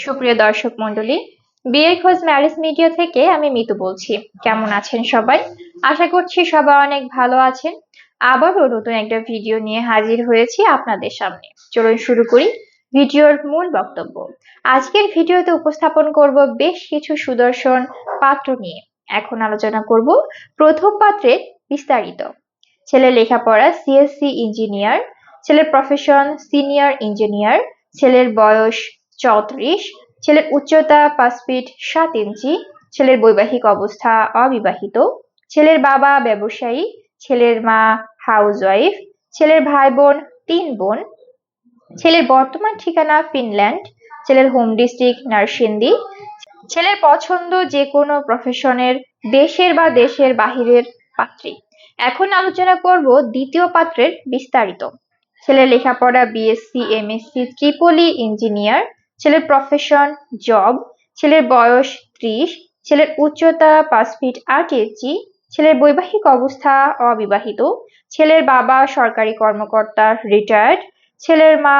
সুপ্রিয় দর্শক মণ্ডলী বিয়ের খোঁজ ম্যারেজ মিডিয়া থেকে আমি মিতু বলছি। কেমন আছেন সবাই? আশা করছি সবাই অনেক ভালো আছেন। আবারও নতুন একটা ভিডিও নিয়ে হাজির হয়েছি আপনাদের সামনে। চলুন শুরু করি ভিডিওর মূল বক্তব্য। আজকের ভিডিওতে উপস্থাপন করব বেশ কিছু সুদর্শন পাত্র নিয়ে। এখন আলোচনা করব প্রথম পাত্রের বিস্তারিত। ছেলে লেখাপড়া সিএসসি ইঞ্জিনিয়ার ছেলের প্রফেশন সিনিয়র ইঞ্জিনিয়ার ছেলের বয়স চৌত্রিশ, ছেলের উচ্চতা পাঁচ ফিট সাত ইঞ্চি ছেলের বৈবাহিক অবস্থা অবিবাহিত, ছেলের বাবা ব্যবসায়ী, ছেলের মা হাউসওয়াইফ ছেলের ভাই বোন তিন বোন, ছেলের বর্তমান ঠিকানা ফিনল্যান্ড, ছেলের হোম ডিস্ট্রিক্ট নারসিংদী, ছেলের পছন্দ যে কোনো প্রফেশনের দেশের বা দেশের বাহিরের পাত্রী। এখন আলোচনা করব দ্বিতীয় পাত্রের বিস্তারিত। ছেলের লেখাপড়া বিএসসি এমএসসি ত্রিপলি ইঞ্জিনিয়ার ছেলের প্রফেশন জব ছেলের বয়স ত্রিশ, ছেলের উচ্চতা পাঁচ ফিট আট ইঞ্চি ছেলের বৈবাহিক অবস্থা অবিবাহিত, ছেলের বাবা সরকারি কর্মকর্তা রিটায়ার্ড ছেলের মা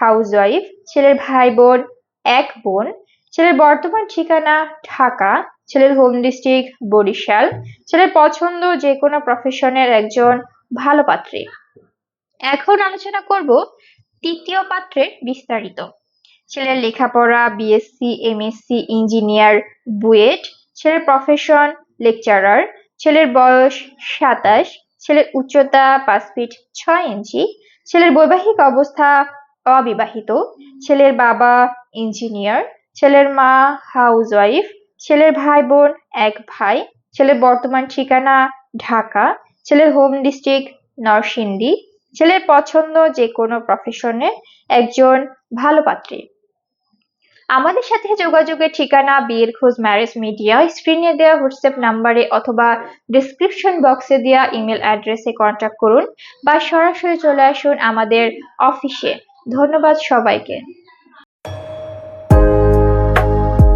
হাউসওয়াইফ ছেলের ভাই বোন এক বোন, ছেলের বর্তমান ঠিকানা ঢাকা, ছেলের হোম ডিস্ট্রিক্ট বরিশাল, ছেলের পছন্দ যে কোনো প্রফেশনের একজন ভালো পাত্রী। এখন আলোচনা করব তৃতীয় পাত্রের বিস্তারিত। ছেলের লেখাপড়া বিএসসি এমএসসি ইঞ্জিনিয়ার বুয়েট, ছেলের প্রফেশন লেকচারার ছেলের বয়স সাতাশ, ছেলের উচ্চতা পাঁচ ফিট ছয় ইঞ্চি ছেলের বৈবাহিক অবস্থা অবিবাহিত, ছেলের বাবা ইঞ্জিনিয়ার ছেলের মা হাউসওয়াইফ ছেলের ভাই বোন এক ভাই, ছেলের বর্তমান ঠিকানা ঢাকা, ছেলের হোম ডিস্ট্রিক্ট নরসিংদী, ছেলের পছন্দ যে কোনো প্রফেশনে একজন ভালো পাত্রী। আমাদের সাথে যোগাযোগের ঠিকানা, বিয়ের খোঁজ ম্যারেজ মিডিয়া স্ক্রিনে দেওয়া হোয়াটসঅ্যাপ নাম্বারে অথবা ডিসক্রিপশন বক্সে দেওয়া ইমেল অ্যাড্রেসে কন্ট্যাক্ট করুন বা সরাসরি চলে আসুন আমাদের অফিসে ধন্যবাদ সবাইকে।